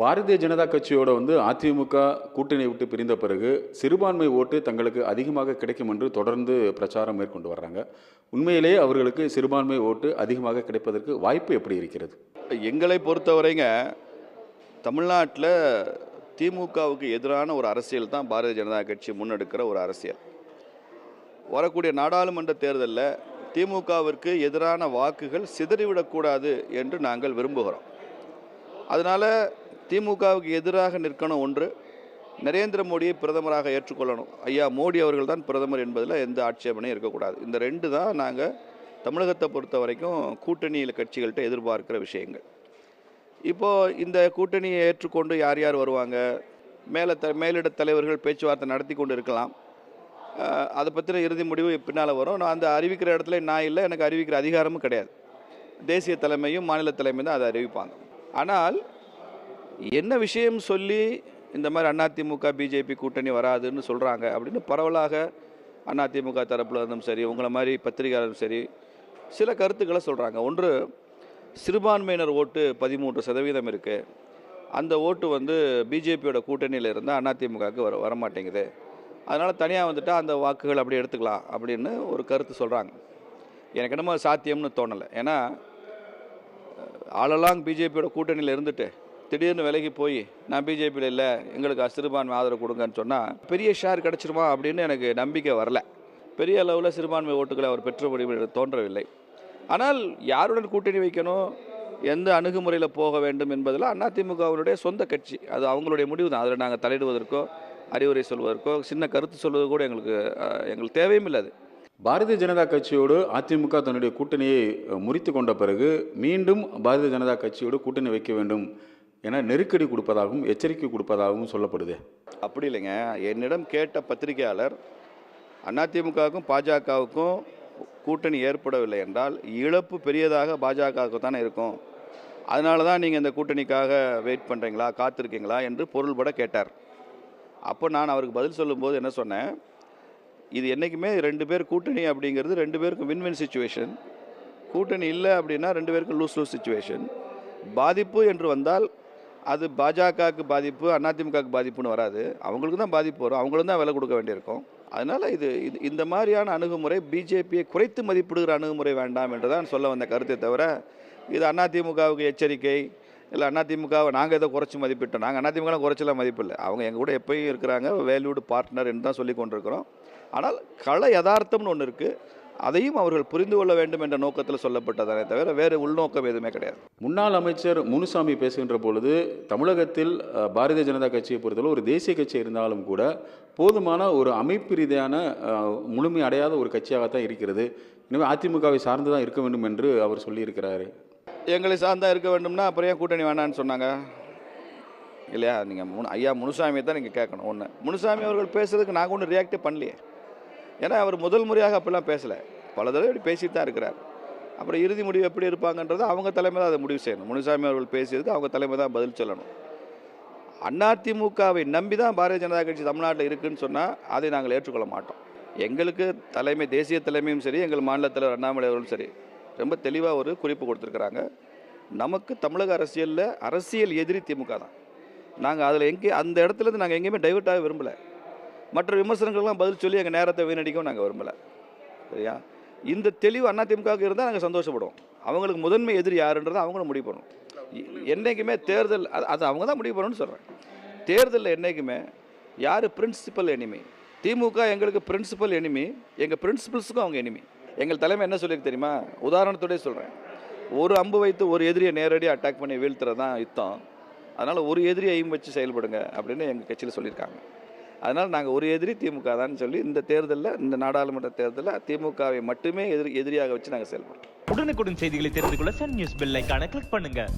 பாரதிய ஜனதா கட்சியோட வந்து அதிமுக கூட்டணி விட்டு பிரிந்த பிறகு சிறுபான்மை ஓட்டு தங்களுக்கு அதிகமாக கிடைக்கும் என்று தொடர்ந்து பிரச்சாரம் மேற்கொண்டு வர்றாங்க. உண்மையிலேயே அவர்களுக்கு சிறுபான்மை ஓட்டு அதிகமாக கிடைப்பதற்கு வாய்ப்பு எப்படி இருக்கிறது? எங்களை பொறுத்தவரைங்க தமிழ்நாட்டில் திமுகவுக்கு எதிரான ஒரு அரசியல் தான் பாரதிய ஜனதா கட்சி முன்னெடுக்கிற ஒரு அரசியல். வரக்கூடிய நாடாளுமன்ற தேர்தலில் திமுகவிற்கு எதிரான வாக்குகள் சிதறிவிடக்கூடாது என்று நாங்கள் விரும்புகிறோம். அதனால் திமுகவுக்கு எதிராக நிற்கணும் ஒன்று நரேந்திர மோடியை பிரதமராக ஏற்றுக்கொள்ளணும். ஐயா மோடி அவர்கள் தான் பிரதமர் என்பதில் எந்த ஆட்சேபனையும் இருக்கக்கூடாது. இந்த ரெண்டு தான் நாங்கள் தமிழகத்தை பொறுத்த வரைக்கும் கூட்டணியில் கட்சிகள்கிட்ட எதிர்பார்க்கிற விஷயங்கள். இப்போது இந்த கூட்டணியை ஏற்றுக்கொண்டு யார் யார் வருவாங்க? மேல த மேலிட தலைவர்கள் பேச்சுவார்த்தை நடத்தி கொண்டு இருக்கலாம். அதை பற்றின இறுதி முடிவு பின்னால் வரும். நான் அந்த அறிவிக்கிற இடத்துல நான் இல்லை எனக்கு அறிவிக்கிற அதிகாரமும் கிடையாது. தேசிய தலைமையும் மாநில தலைமையும் தான் அதை அறிவிப்பாங்க. ஆனால் என்ன விஷயம் சொல்லி இந்த மாதிரி அதிமுக பிஜேபி கூட்டணி வராதுன்னு சொல்கிறாங்க அப்படின்னு பரவலாக அதிமுக தரப்பில் இருந்தும் சரி உங்களை மாதிரி பத்திரிகையாளரும் சரி சில கருத்துக்களை சொல்கிறாங்க ஒன்று சிறுபான்மையினர் ஓட்டு பதிமூன்று சதவீதம் இருக்குது அந்த ஓட்டு வந்து பிஜேபியோட கூட்டணியில் இருந்தால் அதிமுகவுக்கு வர வரமாட்டேங்குது. அதனால் தனியாக வந்துட்டால் அந்த வாக்குகள் அப்படி எடுத்துக்கலாம் அப்படின்னு ஒரு கருத்து சொல்கிறாங்க எனக்கு என்னமோ சாத்தியம்னு தோணலை. ஏன்னா ஆளெல்லாம் பிஜேபியோட கூட்டணியில் இருந்துட்டு திடீர்னு விலகி போய் நான் பிஜேபியில் இல்லை எங்களுக்கு சிறுபான்மை ஆதரவு கொடுங்கன்னு சொன்னால் பெரிய ஷேர் கிடச்சிருமா அப்படின்னு எனக்கு நம்பிக்கை வரல. பெரிய அளவில் சிறுபான்மை ஓட்டுகளை அவர் பெற்ற முடிவு தோன்றவில்லை. ஆனால் யாருடன் கூட்டணி வைக்கணும் எந்த அணுகுமுறையில் போக வேண்டும் என்பதில் அதிமுகவினுடைய சொந்த கட்சி. அது அவங்களுடைய முடிவு தான் அதில் நாங்கள் தலையிடுவதற்கோ அறிவுரை சொல்வதற்கோ சின்ன கருத்து சொல்வது கூட எங்களுக்கு எங்களுக்கு தேவையும் இல்லை அது. பாரதிய ஜனதா கட்சியோடு அதிமுக தன்னுடைய கூட்டணியை முறித்து கொண்ட பிறகு மீண்டும் பாரதிய ஜனதா கட்சியோடு கூட்டணி வைக்க வேண்டும். ஏன்னா நெருக்கடி கொடுப்பதாகவும் எச்சரிக்கை கொடுப்பதாகவும் சொல்லப்படுது. அப்படி இல்லைங்க. என்னிடம் கேட்ட பத்திரிகையாளர் அதிமுகவுக்கும் பாஜகவுக்கும் கூட்டணி ஏற்படவில்லை என்றால் இழப்பு பெரியதாக பாஜகவுக்கு தானே இருக்கும். அதனால தான் நீங்கள் இந்த கூட்டணிக்காக வெயிட் பண்ணுறீங்களா காத்திருக்கீங்களா என்று பொருள்பட கேட்டார். அப்போ நான் அவருக்கு பதில் சொல்லும்போது என்ன சொன்னேன்? இது என்றைக்குமே ரெண்டு பேர் கூட்டணி அப்படிங்கிறது ரெண்டு பேருக்கும் வின் வின் சுச்சுவேஷன் கூட்டணி இல்லை அப்படின்னா ரெண்டு பேருக்கும் லூஸ் லூஸ் சுச்சுவேஷன் பாதிப்பு என்று வந்தால் அது பாஜகவுக்கு பாதிப்பு அதிமுகவுக்கு பாதிப்புன்னு வராது. அவங்களுக்கு தான் பாதிப்பு வரும். அவங்களும் தான் விலை கொடுக்க வேண்டியிருக்கும். அதனால் இது இது இந்த மாதிரியான அணுகுமுறை பிஜேபியை குறைத்து மதிப்பிடுகிற அணுகுமுறை வேண்டாம் என்று தான் சொல்ல வந்த கருத்தை தவிர இது அதிமுகவுக்கு எச்சரிக்கை இல்லை அதிமுகவை நாங்கள் இதை குறைச்சி மதிப்பிட்டோம். நாங்கள் அதிமுகலாம் குறைச்சலாம் மதிப்பில்லை அவங்க எங்கள் கூட எப்பயும் இருக்கிறாங்க வேல்யூடு பார்ட்னர் என்று தான் சொல்லி கொண்டிருக்கிறோம். ஆனால் கள யதார்த்தம்னு ஒன்று இருக்குது அதையும் அவர்கள் புரிந்து கொள்ள வேண்டும் என்ற நோக்கத்தில் சொல்லப்பட்டதானே தவிர வேறு உள்நோக்கம் எதுவுமே கிடையாது. முன்னாள் அமைச்சர் முனுசாமி பேசுகின்ற பொழுது தமிழகத்தில் பாரதிய ஜனதா கட்சியை பொறுத்தவரை ஒரு தேசிய கட்சி இருந்தாலும் கூட போதுமான ஒரு அமைப்பு ரீதியான முழுமை அடையாத ஒரு கட்சியாகத்தான் இருக்கிறது. எனவே அதிமுகவை சார்ந்து தான் இருக்க வேண்டும் என்று அவர் சொல்லியிருக்கிறாரு. எங்களை சார்ந்தா இருக்க வேண்டும்னா அப்புறம் ஏன் கூட்டணி வேணான்னு சொன்னாங்க? இல்லையா? நீங்கள் முனு ஐயா முனுசாமியை தான் நீங்கள் கேட்கணும். ஒன்று முனுசாமி அவர்கள் பேசுறதுக்கு நாங்கள் ஒன்றும் ரியாக்டே பண்ணலையே. ஏன்னா அவர் முதல் முறையாக அப்படிலாம் பேசலை. பல தடவை இப்படி பேசிட்டு தான் இருக்கிறார். அப்புறம் இறுதி முடிவு எப்படி இருப்பாங்கன்றது அவங்க தலைமை தான் அதை முடிவு செய்யணும். முனுசாமி அவர்கள் பேசியதுக்கு அவங்க தலைமை தான் பதில் சொல்லணும். அதிமுகவை நம்பி தான் பாரதிய ஜனதா கட்சி தமிழ்நாட்டில் இருக்குன்னு சொன்னால் அதை நாங்கள் ஏற்றுக்கொள்ள மாட்டோம். எங்களுக்கு தலைமை தேசிய தலைமையும் சரி எங்கள் மாநில தலைவர் அண்ணாமலை அவர்களும் சரி ரொம்ப தெளிவாக ஒரு குறிப்பு கொடுத்துருக்குறாங்க. நமக்கு தமிழக அரசியலில் அரசியல் எதிரி திமுக தான். நாங்கள் அதில் எங்கே அந்த இடத்துலேருந்து நாங்கள் எங்கேயுமே டைவர்ட் ஆக விரும்பலை. மற்ற விமர்சனங்கள்லாம் பதில் சொல்லி எங்கள் நேரத்தை வீணடிக்கவும் நாங்கள் விரும்பலை. சரியா? இந்த தெளிவு அதிமுகவுக்கு இருந்தால் நாங்கள் சந்தோஷப்படுவோம். அவங்களுக்கு முதன்மை எதிரி யாருன்றதை அவங்களும் முடிவு பண்ணணும். என்றைக்குமே தேர்தல் அது அது அவங்க தான் முடிவு பண்ணணும்னு சொல்கிறேன் தேர்தலில் என்றைக்குமே யார் பிரின்சிபல் எனிமி திமுக எங்களுக்கு பிரின்சிபல் எனிமி எங்கள் பிரின்சிபல்ஸுக்கும் அவங்க எனிமி எங்கள் தலைமை என்ன சொல்லியிருக்கு தெரியுமா? உதாரணத்தோடய சொல்கிறேன் ஒரு அம்பு வைத்து ஒரு எதிரியை நேரடியாக அட்டாக் பண்ணி வீழ்த்துறது தான் யுத்தம். அதனால் ஒரு எதிரியையும் வச்சு செயல்படுங்க அப்படின்னு எங்கள் கட்சியில் சொல்லியிருக்காங்க. அதனால் நாங்கள் ஒரு எதிரி திமுக தான் சொல்லி இந்த தேர்தலில் இந்த நாடாளுமன்ற தேர்தலில் திமுகவை மட்டுமே எதிரி எதிரியாக வச்சு நாங்கள் செயல்படுறோம். உடனுக்குடன் செய்திகளை தெரிந்து கொள்ள சன் நியூஸ் பெல் ஐகானை கிளிக் பண்ணுங்கள்